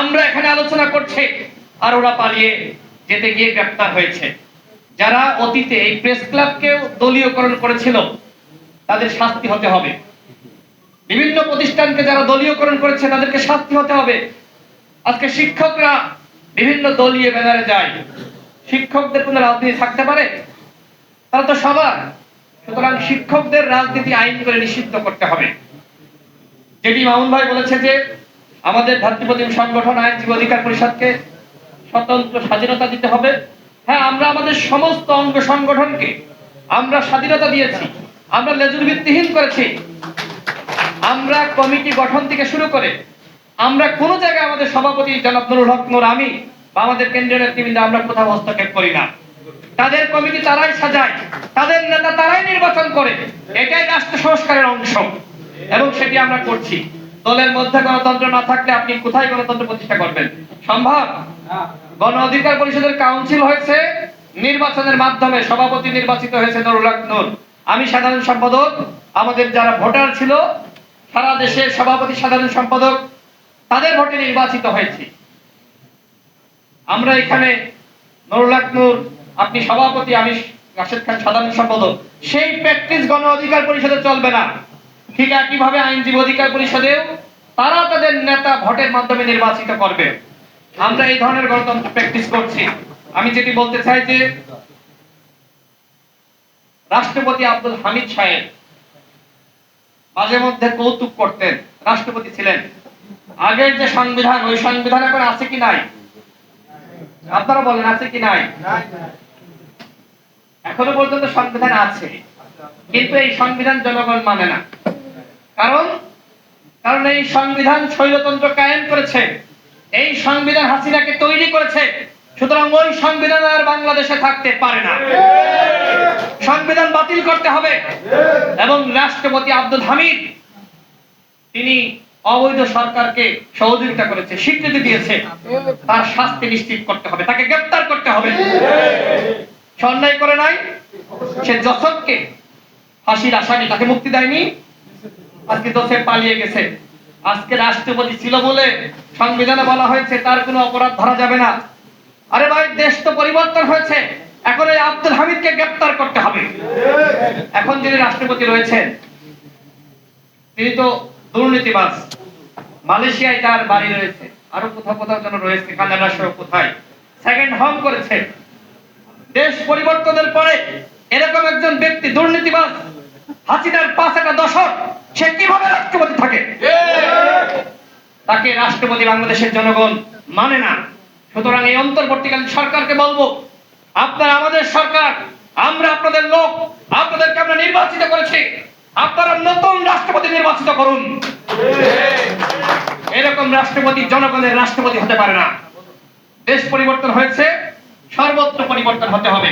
আমরা এখানে আলোচনা করছি আর ওরা পালিয়ে যেতে গিয়ে গ্রেপ্তার হয়েছে। যারা অতীতে এই প্রেস ক্লাবকেও দলীয়করণ করেছিল, তাদের শাস্তি হতে হবে। বিভিন্ন প্রতিষ্ঠানকে যারা দলীয়করণ করেছে, তাদেরকে শাস্তি হতে হবে। আজকে শিক্ষকরা বিভিন্ন দলীয় ব্যানারে যায়। শিক্ষকদের কোনো রাজনীতি থাকতে পারে? তারা তো সবার। সুতরাং শিক্ষকদের রাজনীতি আইন করে নিষিদ্ধ করতে হবে। যেটি মামুন ভাই বলেছে যে আমাদের ভাতৃপ্রতিম সংগঠন, আইনজীবী অধিকার পরিষদকে স্বতন্ত্র স্বাধীনতা দিতে হবে। হ্যাঁ আমরা আমাদের সমস্ত অঙ্গ সংগঠনকে আমরা স্বাধীনতা দিয়েছি, আমরা লেজুর ভিত্তিহীন করেছি। আমরা কমিটি গঠন থেকে শুরু করে আমরা কোনো জায়গায় আমাদের সভাপতি জনাব নুরুল হক নূর আমি বা আমাদের কেন্দ্রীয় নেতৃবৃন্দ আমরা কোথাও হস্তক্ষেপ করি না। তাদের কমিটি তারাই সাজায়, তাদের নেতা তারাই নির্বাচন করে। এটাই রাষ্ট্র সংস্কারের অংশ এবং সেটি আমরা করছি। দলের মধ্যে গণতন্ত্র না থাকলে আপনি কোথায় গণতন্ত্র প্রতিষ্ঠা করবেন? সম্ভব? গণ অধিকার পরিষদের কাউন্সিল হয়েছে, নির্বাচনের মাধ্যমে সভাপতি নির্বাচিত হয়েছে নুরুল নূর। আমি সাধারণ সম্পাদক, আমাদের যারা ভোটার ছিল, সারা দেশের সভাপতি সাধারণ সম্পাদক, তাদের ভোটে নির্বাচিত হয়েছে। আমরা এখানে নুরুল আপনি সভাপতি, আমি রাশেদ খান সাধারণ সম্পাদক। সেই প্র্যাকটিস গণ অধিকার পরিষদে চলবে না। ঠিক একইভাবে আইনজীবী অধিকার পরিষদেও তারা তাদের নেতা ভোটের মাধ্যমে নির্বাচিত করবে। আমরা এই ধরনের গণতন্ত্র প্র্যাকটিস করছি। আমি যেটি বলতে চাই যে, রাষ্ট্রপতি আব্দুল হামিদ সাহেব মাঝে মধ্যে কৌতুক করতেন। রাষ্ট্রপতি ছিলেন। আগের যে সংবিধান, ওই সংবিধান এখন আছে কি নাই? আপনারা বলেন, আছে কি নাই? এখনও পর্যন্ত সংবিধান আছে। কিন্তু এই সংবিধান জনগণ মানে না। কারণ কারণ এই সংবিধান স্বৈরতন্ত্র কায়েম করেছে। এই সংবিধান হাসিনাকে তৈরি করেছে। সুতরাং ওই সংবিধান আর বাংলাদেশে থাকতে পারে না। সংবিধান বাতিল করতে হবে। এবং রাষ্ট্রপতি আব্দুল হামিদ, তিনি অবৈধ সরকারকে সহযোগিতা করেছে, স্বীকৃতি দিয়েছে। তার শাস্তি নিশ্চিত করতে হবে, তাকে গ্রেপ্তার করতে হবে। সে অন্যায় করে নাই, সে যশোরকে ফাঁসির আসামি, তাকে মুক্তি দেয়নি। আজকে দোষে পালিয়ে গেছে। আজকে রাষ্ট্রপতি ছিল বলে সংবিধানে বলা হয়েছে, তার কোনো অপরাধ ধরা যাবে না। আরে ভাই, দেশ তো পরিবর্তন হয়েছে। এখন এই আব্দুল হামিদকে গ্রেপ্তার করতে হবে। এখন যিনি রাষ্ট্রপতি রয়েছেন, তিনি তো দুর্নীতিবাজ। মালয়েশিয়ায় তার বাড়ি রয়েছে। আরও কোথাও কোথাও যেন রয়েছে, কানাডা সহ কোথায়। সেকেন্ড হোম করেছে। দেশ পরিবর্তনের পরে এরকম একজন ব্যক্তি দুর্নীতিবাজ। হাসিনার পাঁচ একটা দশক, সে কীভাবে রাষ্ট্রপতি থাকে? তাকে রাষ্ট্রপতি বাংলাদেশের জনগণ মানে না। সুতরাং এই অন্তর্বর্তীকালীন সরকারকে বলব, আপনারা আমাদের সরকার, আমরা আপনাদের লোক, আপনাদেরকে আমরা নির্বাচিত করেছি। আপনারা নতুন রাষ্ট্রপতি নির্বাচিত করুন। এরকম রাষ্ট্রপতি জনগণের রাষ্ট্রপতি হতে পারে না। দেশ পরিবর্তন হয়েছে সর্বত্র পরিবর্তন হতে হবে।